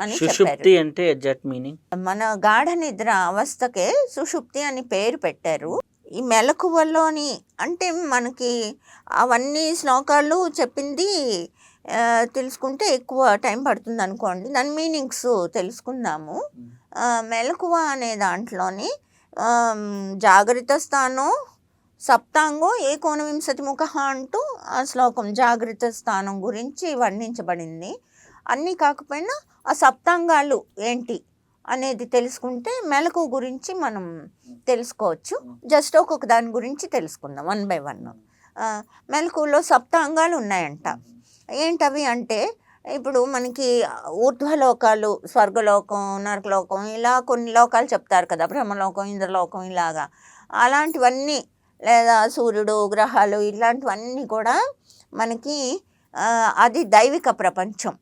అని సుషుప్తి అంటే ఎగ్జాక్ట్ మీనింగ్? మన గాఢ నిద్ర అవస్థకే సుషుప్తి అని పేరు పెట్టారు. ఈ మెలకువలోని అంటే మనకి అవన్నీ శ్లోకాలు చెప్పింది తెలుసుకుంటే ఎక్కువ టైం పడుతుంది అనుకోండి. దాని మీనింగ్స్ తెలుసుకుందాము. మెలకువ అనే దాంట్లోని జాగ్రత్త స్థానం సప్తాంగో ఏకోనవింశతి ముఖ అంటూ ఆ శ్లోకం జాగ్రత్త స్థానం గురించి వర్ణించబడింది. అన్నీ కాకపోయినా ఆ సప్తాంగాలు ఏంటి అనేది తెలుసుకుంటే మెలకు గురించి మనం తెలుసుకోవచ్చు. జస్ట్ ఒక్కొక్క దాని గురించి తెలుసుకుందాం వన్ బై వన్. మెలకులో సప్తాంగాలు ఉన్నాయంట. ఏంటవి అంటే ఇప్పుడు మనకి ఊర్ధ్వలోకాలు స్వర్గలోకం నరకలోకం ఇలా కొన్ని లోకాలు చెప్తారు కదా బ్రహ్మలోకం ఇంద్రలోకం ఇలాగా. అలాంటివన్నీ లేదా సూర్యుడు గ్రహాలు ఇలాంటివన్నీ కూడా మనకి అది దైవిక ప్రపంచం.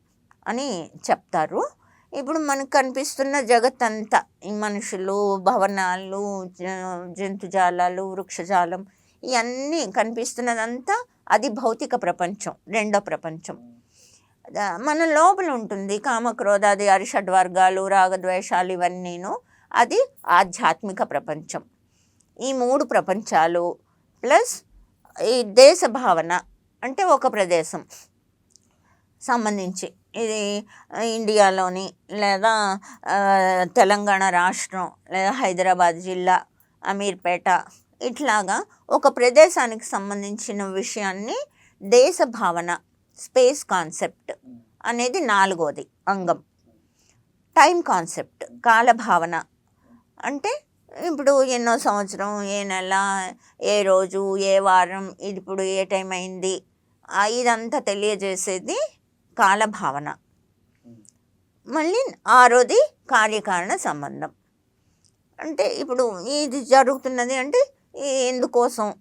అని చెప్తారు. ఇప్పుడు మనకు కనిపిస్తున్న జగత్ అంతా ఈ మనుషులు భవనాలు జ- జంతుజాలాలు వృక్షజాలం ఇవన్నీ కనిపిస్తున్నదంతా అది భౌతిక ప్రపంచం రెండో ప్రపంచం. మన లోపల ఉంటుంది కామక్రోధాది అరిషడ్ వర్గాలు రాగద్వేషాలు ఇవన్నీను. అది ఆధ్యాత్మిక ప్రపంచం. ఈ మూడు ప్రపంచాలు ప్లస్ ఈ దేశ భావన అంటే ఒక ప్రదేశం సంబంధించి. ఇది ఇండియాలోని లేదా తెలంగాణ రాష్ట్రం లేదా హైదరాబాద్ జిల్లా అమీర్పేట ఇట్లాగా ఒక ప్రదేశానికి సంబంధించిన విషయాన్ని దేశ భావన స్పేస్ కాన్సెప్ట్ అనేది నాలుగోది అంగం. టైం కాన్సెప్ట్ కాల భావన అంటే ఇప్పుడు ఎన్నో సంవత్సరం ఏ నెల ఏ రోజు ఏ వారం ఇది ఇప్పుడు ఏ టైం అయింది ఇదంతా తెలియజేసేది కాలభావన. మళ్ళీ ఆరోది కార్యకారణ సంబంధం. అంటే ఇప్పుడు ఇది జరుగుతున్నది అంటే ఎందుకోసం?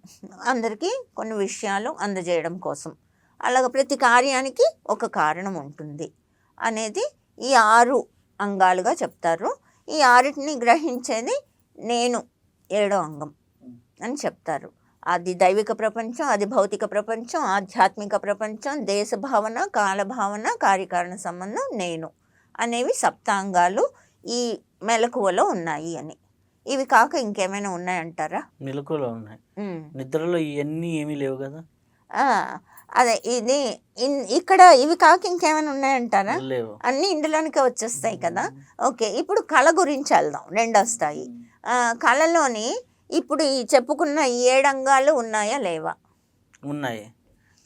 అందరికీ కొన్ని విషయాలు అందజేయడం కోసం. అలాగ ప్రతి కార్యానికి ఒక కారణం ఉంటుంది. అనేది ఈ ఆరు అంగాలుగా చెప్తారు. ఈ ఆరిటిని గ్రహించేది నేను ఏడో అంగం అని చెప్తారు. అది దైవిక ప్రపంచం అది భౌతిక ప్రపంచం ఆధ్యాత్మిక ప్రపంచం దేశ భావన కాలభావన కార్యకారణ సంబంధం నేను అనేవి సప్తాంగాలు ఈ మెలకువలో ఉన్నాయి అని. ఇవి కాక ఇంకేమైనా ఉన్నాయంటారా? మెలకువలో ఉన్నాయి. నిద్రలో ఇవన్నీ ఏమీ లేవు కదా? అదే ఇది ఇక్కడ ఇవి కాక ఇంకేమైనా ఉన్నాయంటారా? లేవు. అన్నీ ఇందులోనికే వచ్చేస్తాయి కదా? ఓకే ఇప్పుడు కళ గురించి వెళ్దాం రెండు ఆ, కళలోని ఇప్పుడు ఈ చెప్పుకున్న ఈ ఏడంగాలు ఉన్నాయా లేవా? ఉన్నాయి.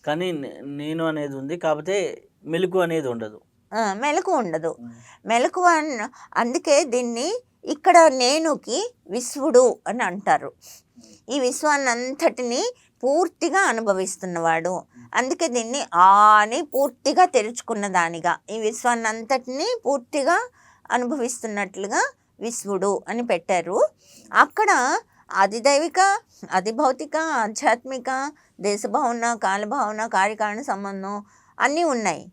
కానీ నేను అనేది ఉంది. కాకపోతే మెలకు అనేది ఉండదు. మెలకు ఉండదు. మెలకు అందుకే దీన్ని ఇక్కడ నేనుకి విశ్వడు అని అంటారు. ఈ విశ్వాన్ని అంతటిని పూర్తిగా అనుభవిస్తున్నవాడు. అందుకే దీన్ని ఆ అని పూర్తిగా తెరుచుకున్న దానిగా. ఈ విశ్వాన్ని అంతటిని పూర్తిగా అనుభవిస్తున్నట్లుగా విశ్వడు అని పెట్టారు. అక్కడ అది దైవిక అది భౌతిక ఆధ్యాత్మిక దేశభావన కాలభావన కార్యకారణ సంబంధం అన్నీ ఉన్నాయి.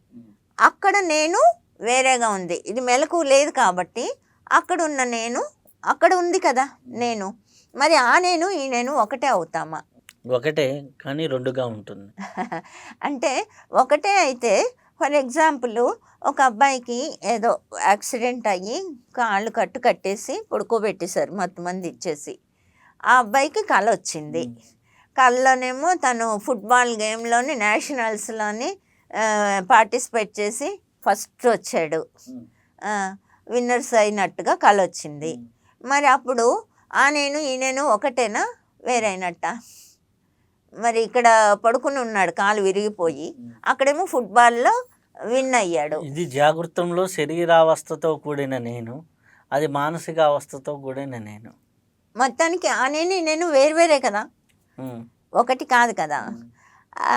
అక్కడ నేను వేరేగా ఉంది. ఇది మెలకు లేదు కాబట్టి అక్కడ ఉన్న నేను అక్కడ ఉంది కదా నేను. మరి ఆ నేను ఈ నేను ఒకటే అవుతామా? ఒకటే కానీ రెండుగా ఉంటుంది. అంటే ఒకటే అయితే ఫర్ ఎగ్జాంపుల్ ఒక అబ్బాయికి ఏదో యాక్సిడెంట్ అయ్యి కాళ్ళు కట్టు కట్టేసి పడుకోబెట్టేశారు మొత్తం మంది ఇచ్చేసి. ఆ అబ్బాయికి కళ వచ్చింది. కళ్ళలోనేమో తను ఫుట్బాల్ గేమ్లోని నేషనల్స్లోని పార్టిసిపేట్ చేసి ఫస్ట్ వచ్చాడు. విన్నర్స్ అయినట్టుగా కళ వచ్చింది. మరి అప్పుడు ఆ నేను ఈ నేను ఒకటేనా? వేరైనట్ట. మరి ఇక్కడ పడుకుని ఉన్నాడు కాలు విరిగిపోయి. అక్కడేమో ఫుట్బాల్లో విన్ అయ్యాడు. ఇది జాగృతంలో శరీరావస్థతో కూడిన నేను అది మానసిక అవస్థతో కూడిన నేను. మొత్తానికి ఆ నేను వేరువేరే కదా. ఒకటి కాదు కదా.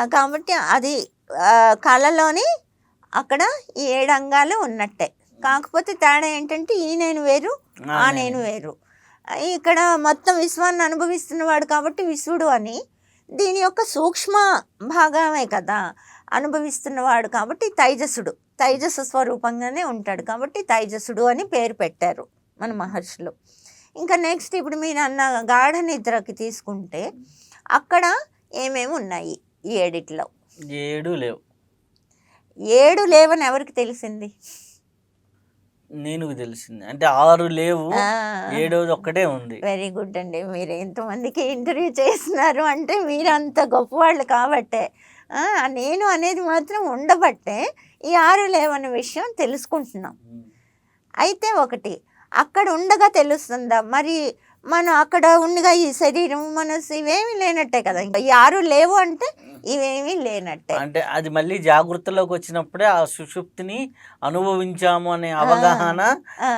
కాబట్టి అది కళలోని అక్కడ ఈ ఏడు అంగాలు ఉన్నట్టే. కాకపోతే తేడా ఏంటంటే ఈ నేను వేరు ఆ. నేను వేరు. ఇక్కడ మొత్తం విశ్వాన్ని అనుభవిస్తున్నవాడు కాబట్టి విశ్వడు అని దీని యొక్క సూక్ష్మ భాగమే కదా అనుభవిస్తున్నవాడు కాబట్టి తైజసుడు. తైజస స్వరూపంగానే ఉంటాడు కాబట్టి తైజసుడు అని పేరు పెట్టారు మన మహర్షులు. ఇంకా నెక్స్ట్ ఇప్పుడు మీరు అన్న గాఢ నిద్రకి తీసుకుంటే అక్కడ ఏమేమి ఉన్నాయి ఈ ఏడిట్లో ఏడు లేవు. ఏడు లేవని ఎవరికి తెలిసింది? నేను తెలిసింది. అంటే ఆరు లేవు ఏడోది ఒక్కటే ఉంది. వెరీ గుడ్ అండి. మీరు ఎంతమందికి ఇంటర్వ్యూ చేస్తున్నారు అంటే మీరు అంత గొప్పవాళ్ళు కాబట్టే. నేను అనేది మాత్రం ఉండబట్టే ఈ ఆరు లేవన్న విషయం తెలుసుకుంటున్నాం. అయితే ఒకటి అక్కడ ఉండగా తెలుస్తుందా? మరి మనం అక్కడ ఉండగా ఈ శరీరం మనసు ఇవేమీ లేనట్టే కదా. ఇంకా ఆరు లేవు అంటే ఇవేమీ లేనట్టే. అంటే అది మళ్ళీ జాగృతిలోకి వచ్చినప్పుడే ఆ సుషుప్తిని అనుభవించాము అనే అవగాహన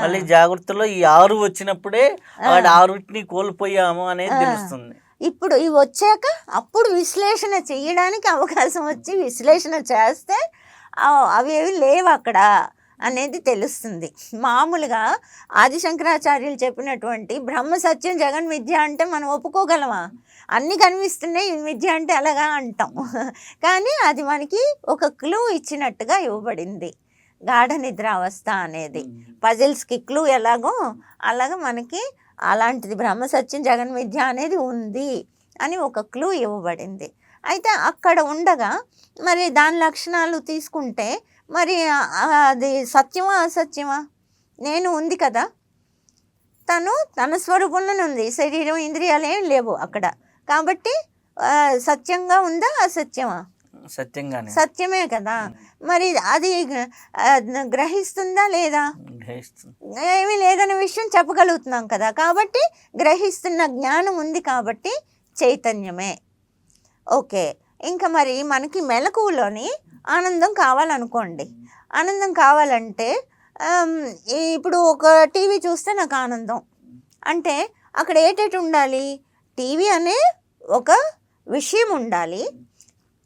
మళ్ళీ జాగృతిలో ఈ ఆరు వచ్చినప్పుడే వాడి ఆరుటిని కోల్పోయాము అనేది. తెలుస్తుంది. ఇప్పుడు ఇవి వచ్చాక అప్పుడు విశ్లేషణ చేయడానికి అవకాశం వచ్చి విశ్లేషణ చేస్తే ఆ, అవేవి లేవు అక్కడ. అనేది తెలుస్తుంది. మామూలుగా ఆదిశంకరాచార్యులు చెప్పినటువంటి బ్రహ్మ సత్యం జగన్ విద్య అంటే మనం ఒప్పుకోగలమా? అన్నీ కనిపిస్తున్నాయి విద్య అంటే అలాగా అంటాం. కానీ అది మనకి ఒక క్లూ ఇచ్చినట్టుగా ఇవ్వబడింది. గాఢ నిద్రావస్థ అనేది. పజిల్స్కి క్లూ ఎలాగో అలాగ మనకి అలాంటిది బ్రహ్మసత్యం జగన్ విద్య అనేది ఉంది అని ఒక క్లూ ఇవ్వబడింది. అయితే అక్కడ ఉండగా మరి దాని లక్షణాలు తీసుకుంటే మరి అది సత్యమా అసత్యమా? నేను ఉంది కదా. తను తన స్వరూపంలోనే ఉంది. శరీరం ఇంద్రియాలు ఏం లేవు అక్కడ. కాబట్టి సత్యంగా ఉందా అసత్యమా? సత్యంగానే. సత్యమే కదా. మరి అది గ్రహిస్తుందా లేదా? ఏమీ లేదనే విషయం చెప్పగలుగుతున్నాం కదా. కాబట్టి గ్రహిస్తున్న జ్ఞానం ఉంది కాబట్టి చైతన్యమే. ఓకే. ఇంకా మరి మనకి మెలకువలోని ఆనందం కావాలనుకోండి. ఆనందం కావాలంటే ఇప్పుడు ఒక టీవీ చూస్తే నాకు ఆనందం. అంటే అక్కడ ఏటేటి ఉండాలి? టీవీ అనే ఒక విషయం ఉండాలి.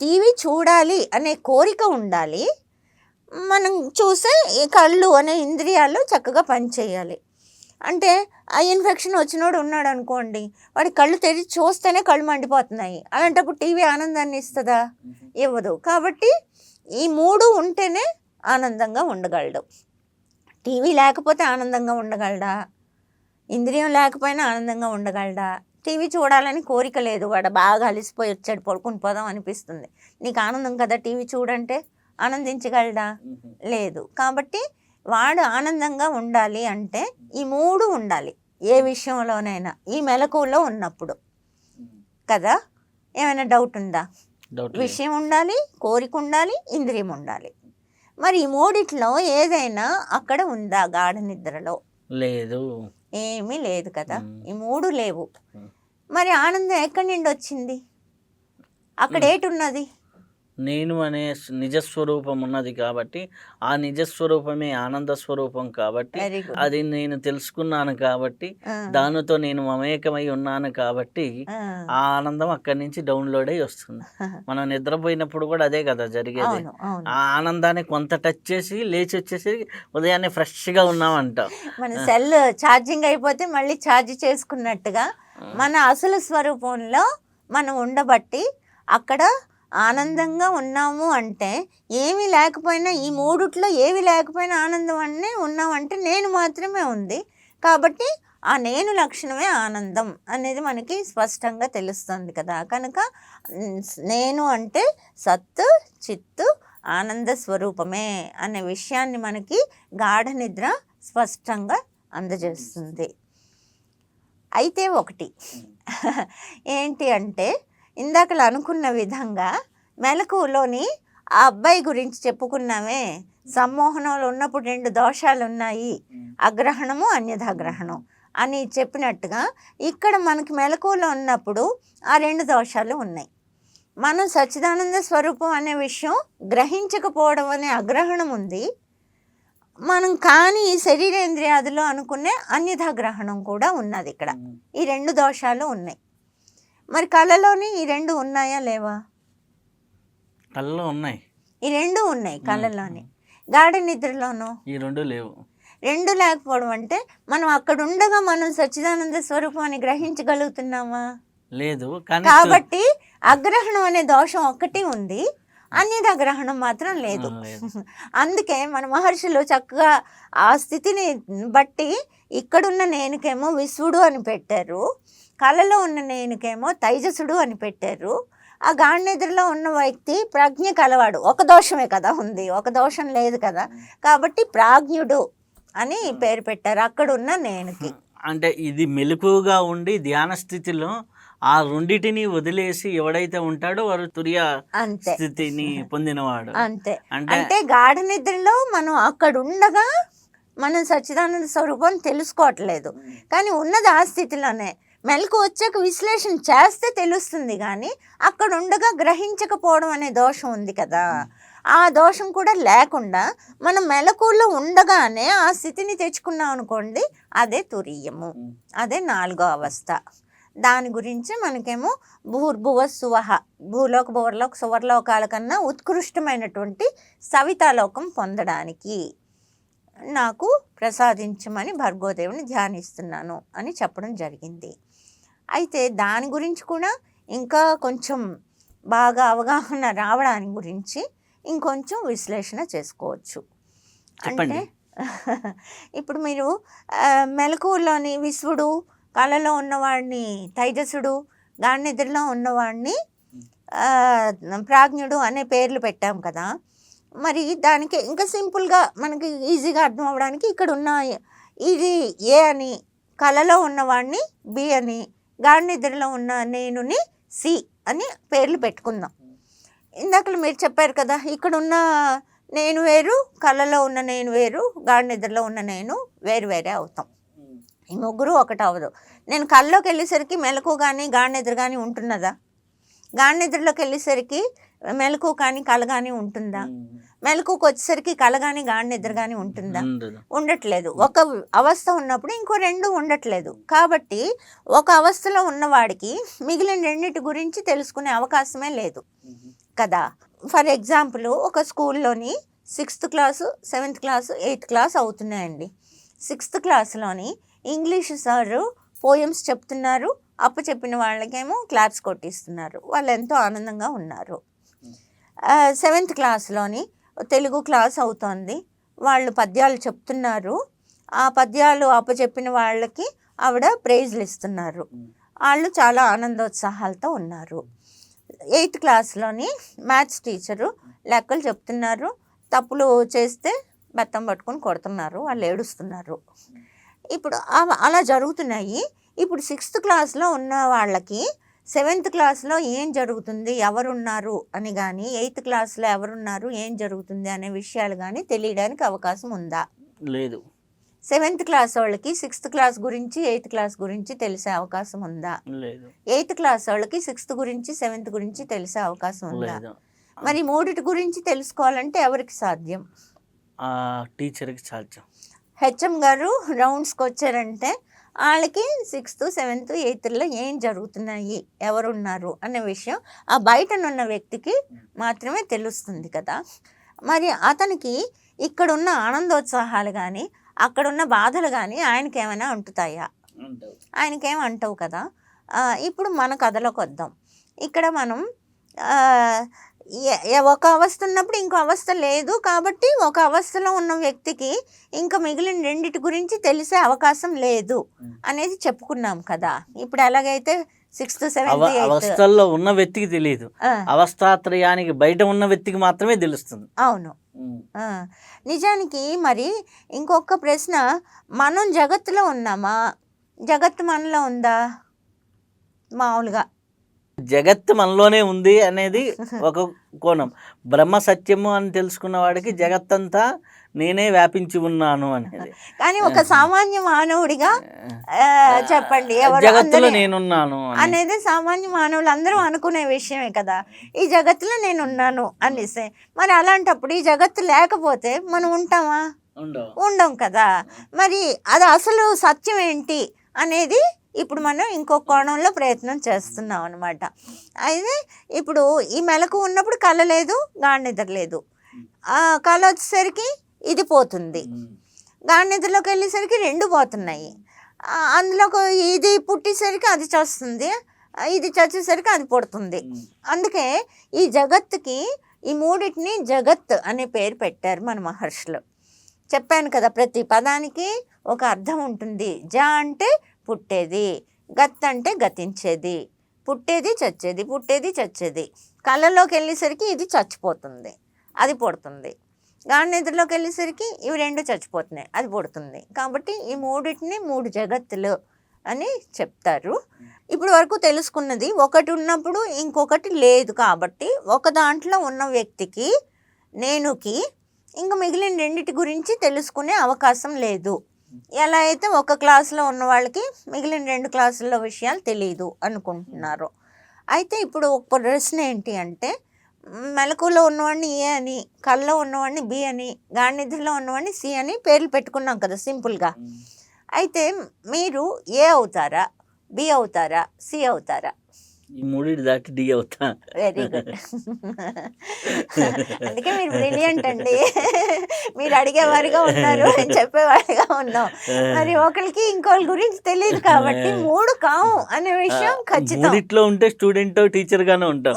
టీవీ చూడాలి అనే కోరిక ఉండాలి. మనం చూసే ఈ కళ్ళు అనే ఇంద్రియాలు చక్కగా పనిచేయాలి. అంటే ఆ ఇన్ఫెక్షన్ వచ్చినోడు ఉన్నాడు అనుకోండి వాడి కళ్ళు తెరిచి చూస్తేనే కళ్ళు మండిపోతున్నాయి. అలాంటప్పుడు టీవీ ఆనందాన్ని ఇస్తుందా? ఇవ్వదు. కాబట్టి ఈ మూడు ఉంటేనే ఆనందంగా ఉండగలడు. టీవీ లేకపోతే ఆనందంగా ఉండగలడా? ఇంద్రియం లేకపోయినా ఆనందంగా ఉండగలడా? టీవీ చూడాలని కోరిక లేదు. వాడు బాగా అలిసిపోయి వచ్చాడు. పడుకుని పోదాం అనిపిస్తుంది. నీకు ఆనందం కదా? టీవీ చూడంటే ఆనందించగలడా? లేదు. కాబట్టి వాడు ఆనందంగా ఉండాలి అంటే ఈ మూడు ఉండాలి. ఏ విషయంలోనైనా. ఈ మెలకువలో ఉన్నప్పుడు. కదా? ఏమైనా డౌట్ ఉందా? విషయం ఉండాలి కోరిక ఉండాలి ఇంద్రియం ఉండాలి. మరి ఈ మూడిట్లో ఏదైనా అక్కడ ఉందా గాఢ నిద్రలో? లేదు. ఏమీ లేదు కదా. ఈ మూడు లేవు. మరి ఆనందం ఎక్కడి నుండి వచ్చింది? అక్కడ ఏటున్నది? నేను అనే నిజస్వరూపం ఉన్నది కాబట్టి ఆ నిజస్వరూపమే ఆనంద స్వరూపం కాబట్టి అది నేను తెలుసుకున్నాను కాబట్టి దానితో నేను మమేకమై ఉన్నాను కాబట్టి ఆ. ఆనందం అక్కడి నుంచి డౌన్లోడ్ అయ్యి వస్తుంది. మనం నిద్రపోయినప్పుడు కూడా అదే కదా జరిగేది. ఆ ఆనందాన్ని కొంత టచ్ చేసి లేచి వచ్చేసి ఉదయాన్నే ఫ్రెష్గా ఉన్నామంట. మన సెల్ ఛార్జింగ్ అయిపోతే మళ్ళీ ఛార్జ్ చేసుకున్నట్టుగా మన అసలు స్వరూపంలో మనం ఉండబట్టి అక్కడ ఆనందంగా ఉన్నాము అంటే ఏమి లేకపోయినా ఈ మూడుట్లో ఏవి లేకపోయినా ఆనందం అనే ఉన్నామంటే నేను మాత్రమే ఉంది. కాబట్టి ఆ నేను లక్షణమే ఆనందం అనేది మనకి స్పష్టంగా తెలుస్తుంది కదా. కనుక నేను అంటే సత్తు చిత్తు ఆనంద స్వరూపమే అనే విషయాన్ని మనకి గాఢ నిద్ర స్పష్టంగా అందజేస్తుంది. అయితే ఒకటి. ఏంటి అంటే ఇందాకలు అనుకున్న విధంగా మెలకువలోని ఆ అబ్బాయి గురించి చెప్పుకున్నామే. సమ్మోహనంలో ఉన్నప్పుడు రెండు దోషాలు ఉన్నాయి అగ్రహణము అన్యథాగ్రహణం అని చెప్పినట్టుగా ఇక్కడ మనకి మెలకువలో ఉన్నప్పుడు ఆ రెండు దోషాలు ఉన్నాయి. మనం సచ్చిదానంద స్వరూపం అనే విషయం గ్రహించకపోవడం అనే అగ్రహణం ఉంది. మనం కానీ ఈ శరీరేంద్రియాదులు అనుకునే అన్యథా గ్రహణం కూడా ఉన్నది ఇక్కడ. ఈ రెండు దోషాలు ఉన్నాయి. మరి కళలోని ఈ రెండు ఉన్నాయా లేవా? కళ్ళు ఉన్నాయి. ఈ రెండు ఉన్నాయి కళలోని గాఢ నిద్రలోనూ? ఈ రెండు లేవు. రెండు లేకపోవడం అంటే మనం అక్కడ ఉండగా మనం సచ్చిదానంద స్వరూపాన్ని గ్రహించగలుగుతున్నామా? లేదు కాబట్టి అగ్రహణం అనే దోషం ఒక్కటి ఉంది. అన్యథా గ్రహణం మాత్రం లేదు. అందుకే మన మహర్షులు చక్కగా ఆ స్థితిని బట్టి ఇక్కడున్న నేనుకేమో విశ్వడు అని పెట్టారు. కళలో ఉన్న నేనుకేమో తైజసుడు అని పెట్టారు. ఆ గాఢనిద్రలో ఉన్న వ్యక్తి ప్రజ్ఞ కలవాడు. ఒక దోషమే కదా ఉంది. ఒక దోషం లేదు కదా. కాబట్టి ప్రాజ్ఞుడు అని పేరు పెట్టారు. అక్కడున్న నేనుకి. అంటే ఇది మెలకుగా ఉండి ధ్యాన స్థితిలో ఆ రెండిటిని వదిలేసి ఎవడైతే ఉంటాడో వాడు తురియ అంతే. స్థితిని పొందినవాడు. అంతే. అంటే అంటే గాఢ నిద్రలో మనం అక్కడ ఉండగా మనం సచ్చిదానంద స్వరూపం తెలుసుకోవట్లేదు. కానీ ఉన్నది ఆ స్థితిలోనే. మెలకు వచ్చాక విశ్లేషణ చేస్తే తెలుస్తుంది కానీ అక్కడ ఉండగా గ్రహించకపోవడం అనే దోషం ఉంది కదా. ఆ దోషం కూడా లేకుండా మనం మెలకులో ఉండగానే ఆ స్థితిని తెచ్చుకున్నాం అనుకోండి అదే తురీయము. అదే నాలుగో అవస్థ. దాని గురించి మనకేమో భూర్భువ సువహ భూలోక భువర్లోక సువర్లోకాల కన్నా ఉత్కృష్టమైనటువంటి సవితాలోకం పొందడానికి నాకు ప్రసాదించమని భర్గోదేవుని ధ్యానిస్తున్నాను అని చెప్పడం జరిగింది. అయితే దాని గురించి కూడా ఇంకా కొంచెం బాగా అవగాహన రావడానికి గురించి ఇంకొంచెం విశ్లేషణ చేసుకోవచ్చు. అంటే ఇప్పుడు మీరు మెలకువలోని విశ్వడు కళలో ఉన్నవాడిని తైజసుడు గాఢనిద్రలో ఉన్నవాడిని ప్రాజ్ఞుడు అనే పేర్లు పెట్టాం కదా మరి దానికి ఇంకా సింపుల్గా మనకి ఈజీగా అర్థం అవ్వడానికి ఇక్కడ ఉన్న ఇది ఏ అని కళలో ఉన్నవాడిని బి అని గాఢనిద్రలో ఉన్న నేనుని సి అని పేర్లు పెట్టుకుందాం. ఇందాక మీరు చెప్పారు కదా ఇక్కడ ఉన్న నేను వేరు కళలో ఉన్న నేను వేరు గాఢనిద్రలో ఉన్న నేను వేరు వేరే అవుతాం. ఈ ముగ్గురు ఒకటి అవ్వదు. నేను కళ్ళలోకి వెళ్ళేసరికి మెలకు కానీ గాఢనిద్ర కానీ ఉంటున్నదా? గాఢనిద్రలోకి వెళ్ళేసరికి మెలకు కానీ కళ కానీ ఉంటుందా? మెలకుకి వచ్చేసరికి కళ కానీ గాఢనిద్ర కానీ ఉంటుందా ఉండట్లేదు. ఒక అవస్థ ఉన్నప్పుడు ఇంకో రెండు ఉండట్లేదు. కాబట్టి ఒక అవస్థలో ఉన్నవాడికి మిగిలిన రెండింటి గురించి తెలుసుకునే అవకాశమే లేదు. కదా? ఫర్ ఎగ్జాంపుల్ ఒక స్కూల్లోని sixth class seventh class eighth class అవుతున్నాయండి. సిక్స్త్ క్లాస్లోని ఇంగ్లీష్ సారు పోయమ్స్ చెప్తున్నారు. అప్పు చెప్పిన వాళ్ళకేమో క్లాప్స్ కొట్టిస్తున్నారు. వాళ్ళు ఎంతో ఆనందంగా ఉన్నారు. సెవెంత్ క్లాస్లోని తెలుగు క్లాస్ అవుతోంది. వాళ్ళు పద్యాలు చెప్తున్నారు. ఆ పద్యాలు అప్పచెప్పిన వాళ్ళకి ఆవిడ ప్రైజ్లు ఇస్తున్నారు. వాళ్ళు చాలా ఆనందోత్సాహాలతో ఉన్నారు. ఎయిత్ క్లాస్లోని మ్యాథ్స్ టీచరు లెక్కలు చెప్తున్నారు. తప్పులు చేస్తే బెత్తం పట్టుకొని కొడుతున్నారు. వాళ్ళు ఏడుస్తున్నారు. ఇప్పుడు అలా జరుగుతున్నాయి. ఇప్పుడు సిక్స్త్ క్లాస్లో ఉన్న వాళ్ళకి సెవెంత్ క్లాస్లో ఏం జరుగుతుంది? ఎవరున్నారు? అని కానీ ఎయిత్ క్లాస్లో ఎవరున్నారు? ఏం జరుగుతుంది? అనే విషయాలు కానీ తెలియడానికి అవకాశం ఉందా? లేదు. సెవెంత్ క్లాస్ వాళ్ళకి సిక్స్త్ క్లాస్ గురించి ఎయిత్ క్లాస్ గురించి తెలిసే అవకాశం ఉందా? లేదు. ఎయిత్ క్లాస్ వాళ్ళకి సిక్స్త్ గురించి సెవెంత్ గురించి తెలిసే అవకాశం ఉందా? మరి మూడిటి గురించి తెలుసుకోవాలంటే ఎవరికి సాధ్యం? టీచర్కి సాధ్యం. హెచ్ఎం గారు రౌండ్స్కి వచ్చారంటే వాళ్ళకి సిక్స్త్ సెవెంత్ ఎయిత్లో ఏం జరుగుతున్నాయి ఎవరున్నారు అనే విషయం ఆ బయటనున్న వ్యక్తికి మాత్రమే తెలుస్తుంది కదా. మరి అతనికి ఇక్కడున్న ఆనందోత్సాహాలు కానీ అక్కడున్న బాధలు కానీ ఆయనకి ఏమైనా అంటుతాయా ఆయనకేం అంటవు కదా. ఇప్పుడు మన కథలోకి వద్దాం ఇక్కడ మనం ఒక అవస్థ ఉన్నప్పుడు ఇంకో అవస్థ లేదు. కాబట్టి ఒక అవస్థలో ఉన్న వ్యక్తికి ఇంకా మిగిలిన రెండిటి గురించి తెలిసే అవకాశం లేదు అనేది చెప్పుకున్నాం కదా. ఇప్పుడు ఎలాగైతే సిక్స్త్ సెవెంత్ అవస్థల్లో ఉన్న వ్యక్తికి తెలియదు. అవస్థాత్రయానికి బయట ఉన్న వ్యక్తికి మాత్రమే తెలుస్తుంది. అవును. నిజానికి మరి ఇంకొక ప్రశ్న మనం జగత్తులో ఉన్నామా? జగత్తు మనలో ఉందా? మామూలుగా. జగత్తు మనలోనే ఉంది అనేది ఒక కోణం. బ్రహ్మ సత్యము అని తెలుసుకున్న వాడికి జగత్తంతా నేనే వ్యాపించి ఉన్నాను అనేది. కానీ ఒక సామాన్య మానవుడిగా చెప్పండి ఎవరు జగత్తులో నేనున్నాను అని. అనేది సామాన్య మానవులు అందరూ అనుకునే విషయమే కదా. ఈ జగత్తులో నేను ఉన్నాను అనేసి. మరి అలాంటప్పుడు ఈ జగత్తు లేకపోతే మనం ఉంటామా? ఉండం కదా. మరి అది అసలు సత్యం ఏంటి అనేది ఇప్పుడు మనం ఇంకో కోణంలో ప్రయత్నం చేస్తున్నాం అనమాట అయితే ఇప్పుడు ఈ మెలకు ఉన్నప్పుడు కళ లేదు గాఢనిద్ర లేదు. కళ వచ్చేసరికి ఇది పోతుంది. గాఢనిద్రలోకి వెళ్ళేసరికి రెండు పోతున్నాయి. అందులో అందులోకి ఇది పుట్టేసరికి అది చేస్తుంది ఇది చచ్చేసరికి అది పుడుతుంది. అందుకే ఈ జగత్తుకి ఈ మూడింటిని జగత్ అనే పేరు పెట్టారు మన మహర్షులు. చెప్పాను కదా ప్రతి పదానికి ఒక అర్థం ఉంటుంది. జ అంటే పుట్టేది గత్ అంటే గతించేది పుట్టేది చచ్చేది పుట్టేది చచ్చేది. కళ్ళలోకి వెళ్ళేసరికి ఇది చచ్చిపోతుంది అది పుడుతుంది. గాఢ నిద్రలోకి వెళ్ళేసరికి ఇవి రెండు చచ్చిపోతున్నాయి అది పుడుతుంది. కాబట్టి ఈ మూడింటిని మూడు జగత్తులు అని చెప్తారు. ఇప్పుడు వరకు తెలుసుకున్నది ఒకటి ఉన్నప్పుడు ఇంకొకటి లేదు కాబట్టి ఒక దాంట్లో ఉన్న వ్యక్తికి నేనుకి ఇంకా మిగిలిన రెండిటి గురించి తెలుసుకునే అవకాశం లేదు. ఎలా అయితే ఒక క్లాసులో ఉన్న వాళ్ళకి మిగిలిన రెండు క్లాసుల్లో విషయాలు తెలియదు అనుకుంటున్నారు. అయితే ఇప్పుడు ఒక ప్రశ్న ఏంటి అంటే మెలకులో ఉన్నవాడిని ఏ అని కళ్ళలో ఉన్నవాడిని బి అని గాఢనిద్రలో ఉన్నవాడిని సి అని పేర్లు పెట్టుకున్నాం కదా సింపుల్గా. అయితే మీరు ఏ అవుతారా? బి అవుతారా? సి అవుతారా? ఈ మూడింటి దాటి అవుతా వెరీ గుడ్ అందుకే మీరు బ్రిలియంట్ అండి. మీరు అడిగేవారిగా ఉన్నారు నేను చెప్పేవారిగా ఉన్నాం. మరి ఒకరికి ఇంకోళ్ళ గురించి తెలియదు కాబట్టి మూడు కావు అనే విషయం ఖచ్చితం. మూడిట్లో ఉంటే స్టూడెంట్ టీచర్ గానే ఉంటాం.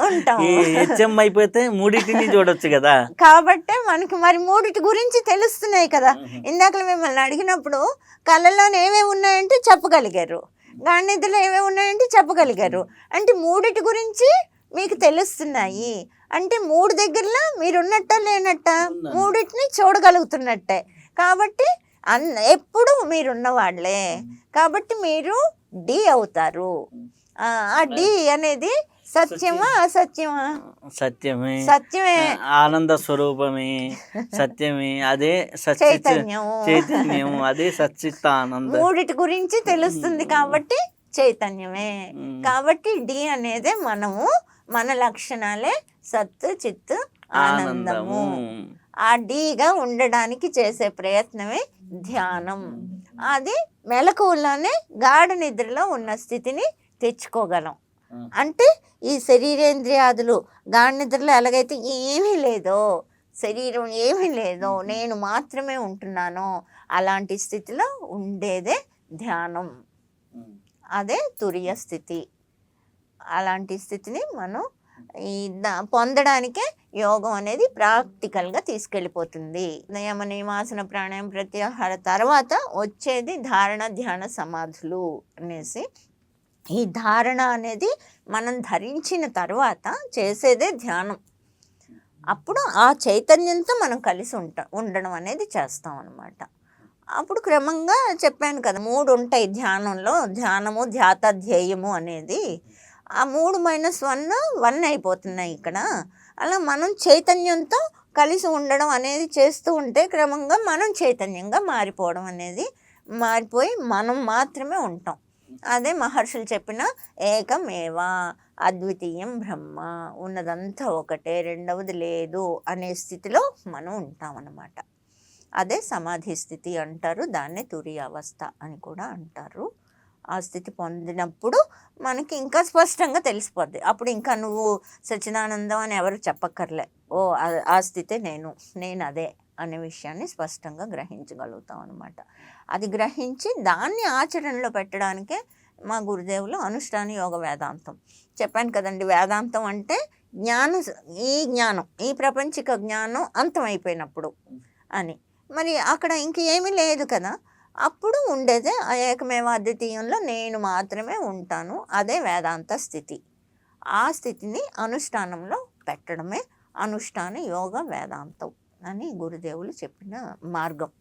హెచ్ఎం అయిపోతే మూడింటిని చూడొచ్చు కదా. కాబట్టి మనకి మరి మూడిటి గురించి తెలుస్తున్నాయి కదా. ఇందాక మిమ్మల్ని అడిగినప్పుడు కళ్ళలోనే ఏమేమి ఉన్నాయంటే చెప్పగలిగారు. గాఢనిద్రలో ఏమేమి ఉన్నాయంటే చెప్పగలిగారు. అంటే మూడిటి గురించి మీకు తెలుస్తున్నాయి. అంటే మూడు దగ్గరలో మీరు ఉన్నట్ట లేనట్ట. మూడిటిని చూడగలుగుతున్నట్టే. కాబట్టి అన్ ఎప్పుడు మీరున్న వాళ్ళే కాబట్టి మీరు డి అవుతారు. ఆ, ఆ డి అనేది సత్యమా? అసత్యమా సత్యమే? సత్యమే. ఆనంద స్వరూపమే. సత్యమే. అదే సచిత్ చైతన్యం. చైతన్యం. అదే సచ్చిత్ ఆనంద మూడిటి గురించి తెలుస్తుంది కాబట్టి చైతన్యమే. కాబట్టి డి అనేది మనము మన లక్షణాలే సత్తు చిత్తు ఆనందము. ఆనందము. ఆ డీగా ఉండడానికి చేసే ప్రయత్నమే ధ్యానం. అది మెలకువలోనే గాఢ నిద్రలో ఉన్న స్థితిని తెచ్చుకోగలం. అంటే ఈ శరీరేంద్రియాదులు గాఢ నిద్రలో ఎలాగైతే ఏమీ లేదో శరీరం ఏమీ లేదో నేను మాత్రమే ఉంటున్నానో అలాంటి స్థితిలో ఉండేదే ధ్యానం. అదే తురియ స్థితి. అలాంటి స్థితిని మనం ఈ పొందడానికే యోగం అనేది ప్రాక్టికల్గా తీసుకెళ్ళిపోతుంది. నియమ నియమాసన ప్రాణాయామ ప్రత్యాహార తర్వాత వచ్చేది ధారణ ధ్యాన సమాధులు అనేసి ఈ ధారణ అనేది మనం ధరించిన తర్వాత చేసేదే ధ్యానం. అప్పుడు ఆ చైతన్యంతో మనం కలిసి ఉంటాం ఉండడం అనేది చేస్తాం అనమాట అప్పుడు క్రమంగా చెప్పాను కదా మూడు ఉంటాయి ధ్యానంలో. ధ్యానము ధ్యాత ధ్యేయము అనేది ఆ మూడు మైనస్ వన్ వన్ అయిపోతున్నాయి ఇక్కడ. అలా మనం చైతన్యంతో కలిసి ఉండడం అనేది చేస్తూ ఉంటే క్రమంగా మనం చైతన్యంగా మారిపోవడం అనేది మారిపోయి మనం మాత్రమే ఉంటాం. అదే మహర్షులు చెప్పిన ఏకమేవా? అద్వితీయం బ్రహ్మ. ఉన్నదంతా ఒకటే రెండవది లేదు అనే స్థితిలో మనం ఉంటామన్నమాట. అదే సమాధి స్థితి అంటారు దాన్నే తురి అవస్థ అని కూడా అంటారు. ఆ స్థితి పొందినప్పుడు మనకి ఇంకా స్పష్టంగా తెలిసిపోద్ది. అప్పుడు ఇంకా నువ్వు సచ్చిదానందం అని ఎవరు చెప్పక్కర్లే. ఓ ఆ స్థితే నేను నేను అదే. అనే విషయాన్ని స్పష్టంగా గ్రహించగలుగుతాం అనమాట అది గ్రహించి దాన్ని ఆచరణలో పెట్టడానికే మా గురుదేవులు అనుష్ఠాన యోగ వేదాంతం. చెప్పాను కదండి వేదాంతం అంటే జ్ఞాన ఈ జ్ఞానం ఈ ప్రపంచిక జ్ఞానం అంతమైపోయినప్పుడు అని. మరి అక్కడ ఇంకేమీ లేదు కదా. అప్పుడు ఉండేదే ఆ ఏకమేవ అద్వితీయంలో నేను మాత్రమే ఉంటాను అదే వేదాంత స్థితి. ఆ స్థితిని అనుష్ఠానంలో పెట్టడమే అనుష్ఠాన యోగ వేదాంతం. అని గురుదేవులు చెప్పిన మార్గం.